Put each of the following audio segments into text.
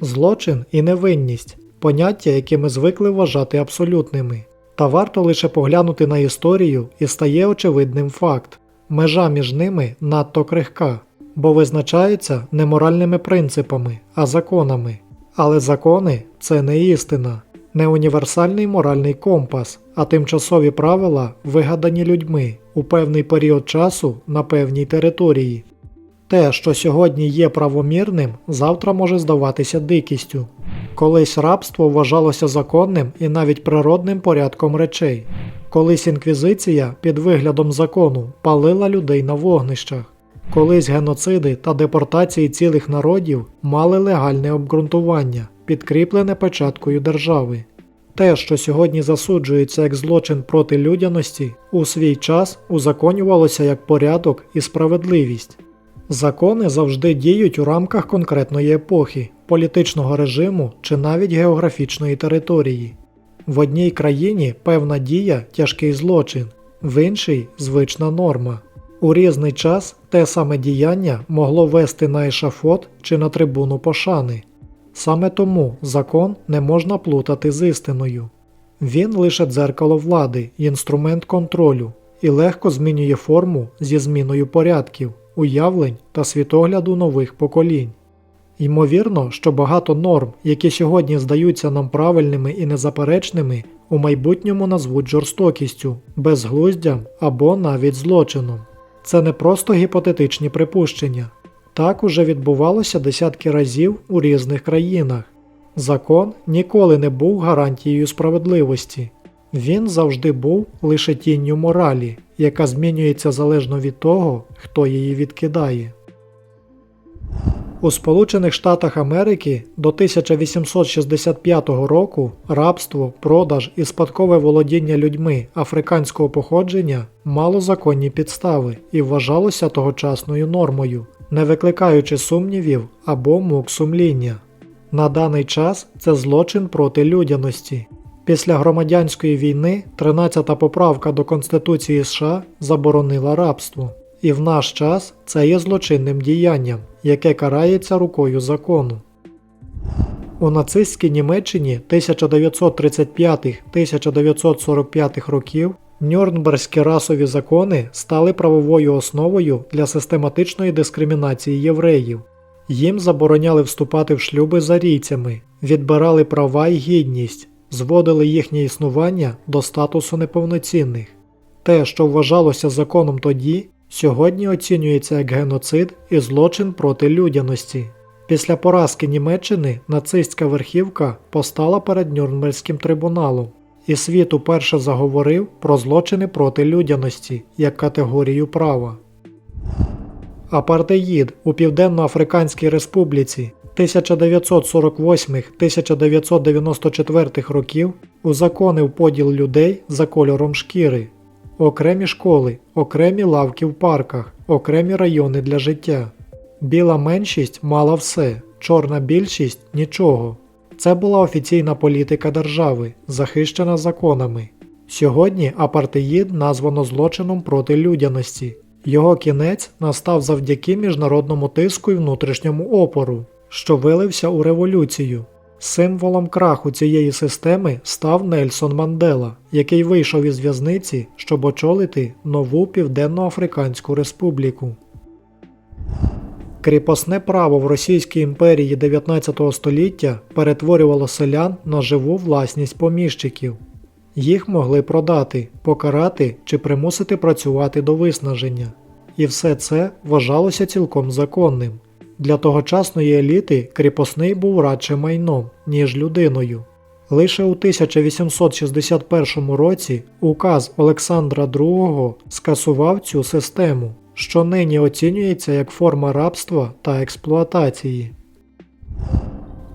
Злочин і невинність поняття, які ми звикли вважати абсолютними. Та варто лише поглянути на історію і стає очевидним факт: межа між ними надто крихка, бо визначається не моральними принципами, а законами. Але закони це не істина, не універсальний моральний компас, а тимчасові правила, вигадані людьми у певний період часу на певній території. Те, що сьогодні є правомірним, завтра може здаватися дикістю. Колись рабство вважалося законним і навіть природним порядком речей. Колись інквізиція під виглядом закону палила людей на вогнищах. Колись геноциди та депортації цілих народів мали легальне обґрунтування, підкріплене печаткою держави. Те, що сьогодні засуджується як злочин проти людяності, у свій час узаконювалося як порядок і справедливість. Закони завжди діють у рамках конкретної епохи, політичного режиму чи навіть географічної території. В одній країні певна дія тяжкий злочин, в іншій звична норма. У різний час те саме діяння могло вести на ешафот чи на трибуну пошани. Саме тому закон не можна плутати з істиною. Він лише дзеркало влади, інструмент контролю і легко змінює форму зі зміною порядків, уявлень та світогляду нових поколінь. Ймовірно, що багато норм, які сьогодні здаються нам правильними і незаперечними, у майбутньому назвуть жорстокістю, безглуздям або навіть злочином. Це не просто гіпотетичні припущення. Так уже відбувалося десятки разів у різних країнах. Закон ніколи не був гарантією справедливості. Він завжди був лише тінню моралі, яка змінюється залежно від того, хто її відкидає. У Сполучених Штатах Америки до 1865 року рабство, продаж і спадкове володіння людьми африканського походження мало законні підстави і вважалося тогочасною нормою, не викликаючи сумнівів або мук сумління. На даний час це злочин проти людяності. Після громадянської війни 13-та поправка до Конституції США заборонила рабство. І в наш час це є злочинним діянням, яке карається рукою закону. У нацистській Німеччині 1935-1945 років Нюрнберзькі расові закони стали правовою основою для систематичної дискримінації євреїв. Їм забороняли вступати в шлюби з арійцями, відбирали права й гідність, зводили їхнє існування до статусу неповноцінних. Те, що вважалося законом тоді, сьогодні оцінюється як геноцид і злочин проти людяності. Після поразки Німеччини нацистська верхівка постала перед Нюрнберзьким трибуналом, і світ уперше заговорив про злочини проти людяності як категорію права. Апартеїд у Південно-Африканській Республіці 1948-1994 років узаконив поділ людей за кольором шкіри, окремі школи, окремі лавки в парках, окремі райони для життя. Біла меншість мала все, чорна більшість нічого. Це була офіційна політика держави, захищена законами. Сьогодні апартеїд названо злочином проти людяності. Його кінець настав завдяки міжнародному тиску і внутрішньому опору, що вилився у революцію. Символом краху цієї системи став Нельсон Мандела, який вийшов із в'язниці, щоб очолити нову Південно-Африканську Республіку. Кріпосне право в Російській імперії 19 століття перетворювало селян на живу власність поміщиків. Їх могли продати, покарати чи примусити працювати до виснаження. І все це вважалося цілком законним. Для тогочасної еліти кріпосний був радше майном, ніж людиною. Лише у 1861 році указ Олександра II скасував цю систему, що нині оцінюється як форма рабства та експлуатації.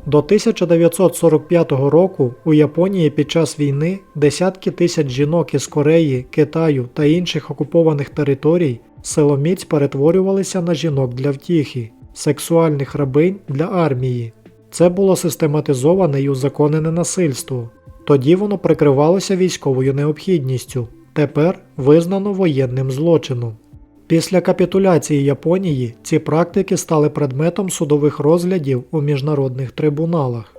До 1945 року у Японії під час війни десятки тисяч жінок із Кореї, Китаю та інших окупованих територій силоміць перетворювалися на жінок для втіхи, сексуальних рабинь для армії. Це було систематизоване і узаконене насильство. Тоді воно прикривалося військовою необхідністю, тепер визнано воєнним злочином. Після капітуляції Японії ці практики стали предметом судових розглядів у міжнародних трибуналах.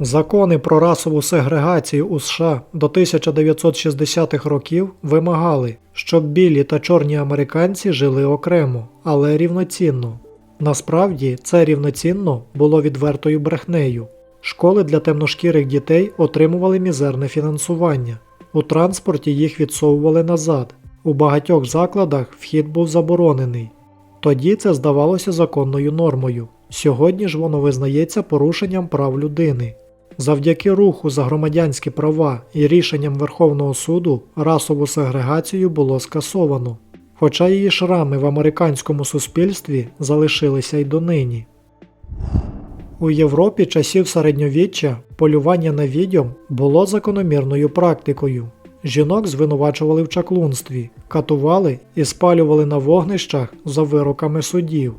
Закони про расову сегрегацію у США до 1960-х років вимагали, щоб білі та чорні американці жили окремо, але рівноцінно. Насправді це рівноцінно було відвертою брехнею. Школи для темношкірих дітей отримували мізерне фінансування. У транспорті їх відсовували назад. У багатьох закладах вхід був заборонений. Тоді це здавалося законною нормою. Сьогодні ж воно визнається порушенням прав людини. Завдяки руху за громадянські права і рішенням Верховного суду расову сегрегацію було скасовано, хоча її шрами в американському суспільстві залишилися й донині. У Європі часів середньовіччя полювання на відьом було закономірною практикою. Жінок звинувачували в чаклунстві, катували і спалювали на вогнищах за вироками судів.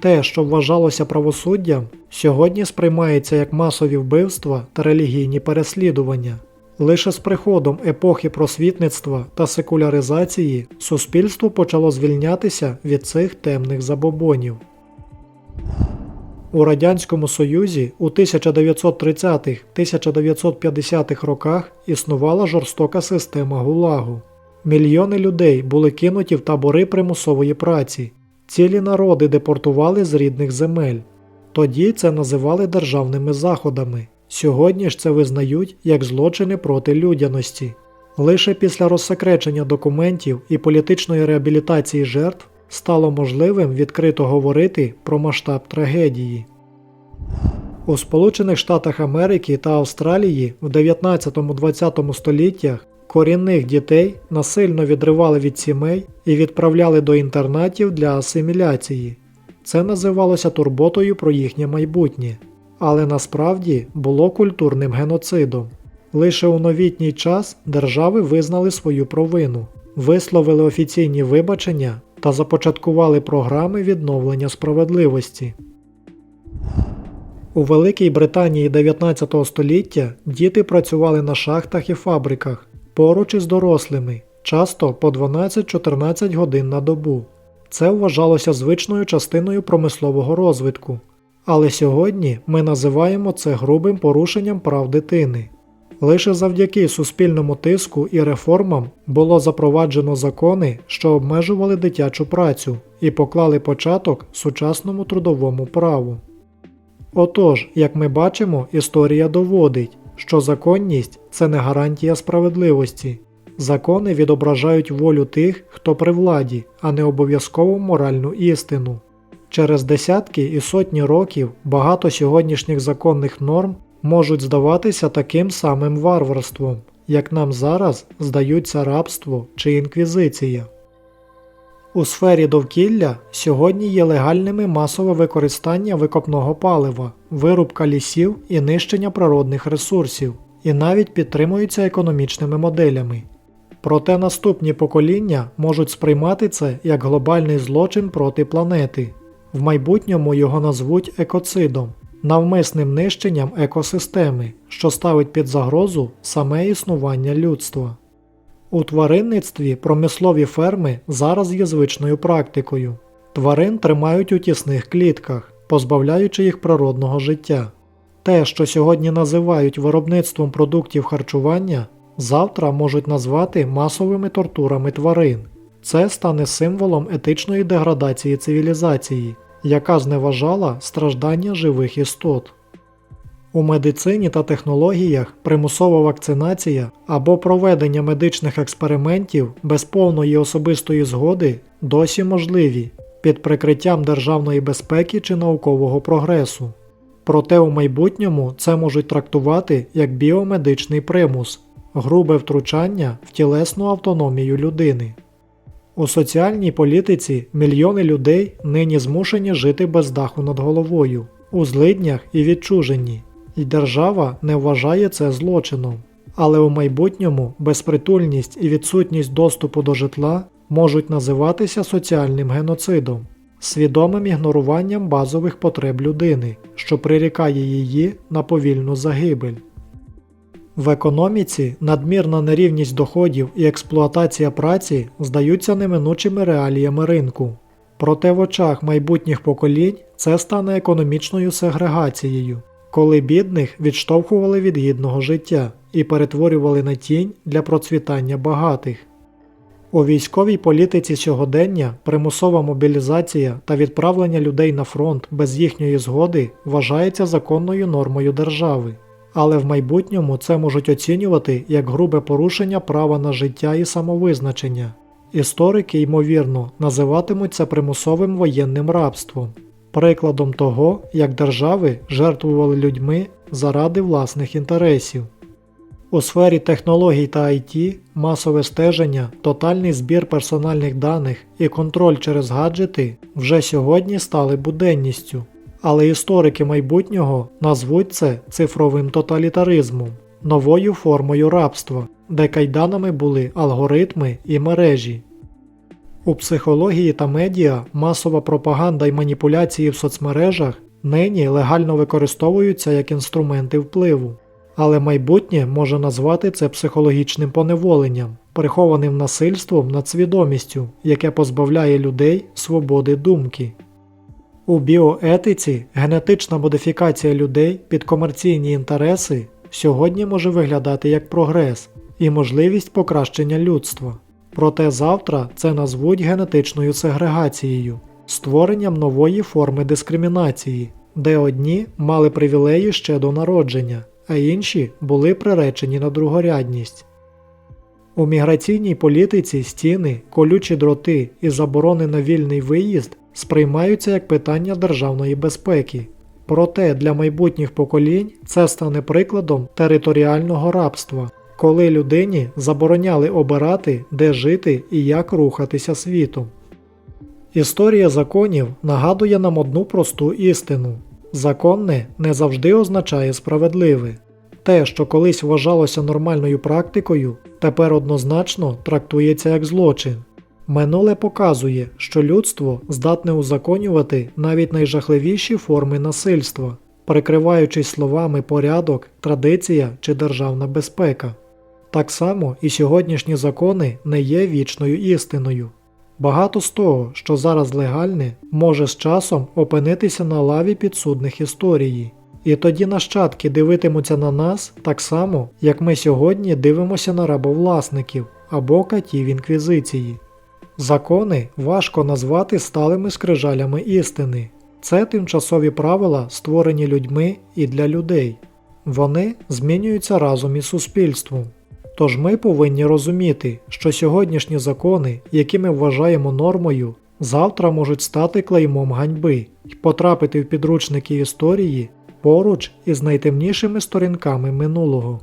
Те, що вважалося правосуддям, сьогодні сприймається як масові вбивства та релігійні переслідування. Лише з приходом епохи просвітництва та секуляризації суспільство почало звільнятися від цих темних забобонів. У Радянському Союзі у 1930-1950-х роках існувала жорстока система ГУЛАГу. Мільйони людей були кинуті в табори примусової праці, цілі народи депортували з рідних земель. Тоді це називали державними заходами. Сьогодні ж це визнають як злочини проти людяності. Лише після розсекречення документів і політичної реабілітації жертв стало можливим відкрито говорити про масштаб трагедії. У Сполучених Штатах Америки та Австралії в 19-20 століттях корінних дітей насильно відривали від сімей і відправляли до інтернатів для асиміляції. Це називалося турботою про їхнє майбутнє, але насправді було культурним геноцидом. Лише у новітній час держави визнали свою провину, висловили офіційні вибачення та започаткували програми відновлення справедливості. У Великій Британії 19 століття діти працювали на шахтах і фабриках поруч із дорослими, часто по 12-14 годин на добу. Це вважалося звичною частиною промислового розвитку. Але сьогодні ми називаємо це грубим порушенням прав дитини. Лише завдяки суспільному тиску і реформам було запроваджено закони, що обмежували дитячу працю і поклали початок сучасному трудовому праву. Отож, як ми бачимо, історія доводить, що законність це не гарантія справедливості. Закони відображають волю тих, хто при владі, а не обов'язково моральну істину. Через десятки і сотні років багато сьогоднішніх законних норм можуть здаватися таким самим варварством, як нам зараз здаються рабство чи інквізиція. У сфері довкілля сьогодні є легальними масове використання викопного палива, вирубка лісів і нищення природних ресурсів, і навіть підтримуються економічними моделями. Проте наступні покоління можуть сприймати це як глобальний злочин проти планети. В майбутньому його назвуть екоцидом, навмисним нищенням екосистеми, що ставить під загрозу саме існування людства. У тваринництві промислові ферми зараз є звичною практикою. Тварин тримають у тісних клітках, позбавляючи їх природного життя. Те, що сьогодні називають виробництвом продуктів харчування, завтра можуть назвати масовими тортурами тварин. Це стане символом етичної деградації цивілізації, яка зневажала страждання живих істот. У медицині та технологіях примусова вакцинація або проведення медичних експериментів без повної особистої згоди досі можливі під прикриттям державної безпеки чи наукового прогресу. Проте у майбутньому це можуть трактувати як біомедичний примус, грубе втручання в тілесну автономію людини. У соціальній політиці мільйони людей нині змушені жити без даху над головою, у злиднях і відчуженні, і держава не вважає це злочином. Але у майбутньому безпритульність і відсутність доступу до житла можуть називатися соціальним геноцидом, свідомим ігноруванням базових потреб людини, що прирікає її на повільну загибель. В економіці надмірна нерівність доходів і експлуатація праці здаються неминучими реаліями ринку. Проте в очах майбутніх поколінь це стане економічною сегрегацією, коли бідних відштовхували від гідного життя і перетворювали на тінь для процвітання багатих. У військовій політиці сьогодення примусова мобілізація та відправлення людей на фронт без їхньої згоди вважається законною нормою держави, але в майбутньому це можуть оцінювати як грубе порушення права на життя і самовизначення. Історики, ймовірно, називатимуть це примусовим воєнним рабством, прикладом того, як держави жертвували людьми заради власних інтересів. У сфері технологій та IT масове стеження, тотальний збір персональних даних і контроль через гаджети вже сьогодні стали буденністю, але історики майбутнього назвуть це цифровим тоталітаризмом, новою формою рабства, де кайданами були алгоритми і мережі. У психології та медіа масова пропаганда і маніпуляції в соцмережах нині легально використовуються як інструменти впливу. Але майбутнє може назвати це психологічним поневоленням, прихованим насильством над свідомістю, яке позбавляє людей свободи думки. У біоетиці генетична модифікація людей під комерційні інтереси сьогодні може виглядати як прогрес і можливість покращення людства. Проте завтра це назвуть генетичною сегрегацією, створенням нової форми дискримінації, де одні мали привілеї ще до народження а інші були приречені на другорядність. У міграційній політиці стіни, колючі дроти і заборони на вільний виїзд сприймаються як питання державної безпеки. Проте для майбутніх поколінь це стане прикладом територіального рабства, коли людині забороняли обирати, де жити і як рухатися світом. Історія законів нагадує нам одну просту істину Законне не завжди означає справедливе. Те, що колись вважалося нормальною практикою, тепер однозначно трактується як злочин. Минуле показує, що людство здатне узаконювати навіть найжахливіші форми насильства, прикриваючись словами порядок, традиція чи державна безпека. Так само і сьогоднішні закони не є вічною істиною. Багато з того, що зараз легальне, може з часом опинитися на лаві підсудних історії. І тоді нащадки дивитимуться на нас так само, як ми сьогодні дивимося на рабовласників або катів інквізиції. Закони важко назвати сталими скрижалями істини. Це тимчасові правила, створені людьми і для людей. Вони змінюються разом із суспільством. Тож ми повинні розуміти, що сьогоднішні закони, які ми вважаємо нормою, завтра можуть стати клеймом ганьби і потрапити в підручники історії поруч із найтемнішими сторінками минулого.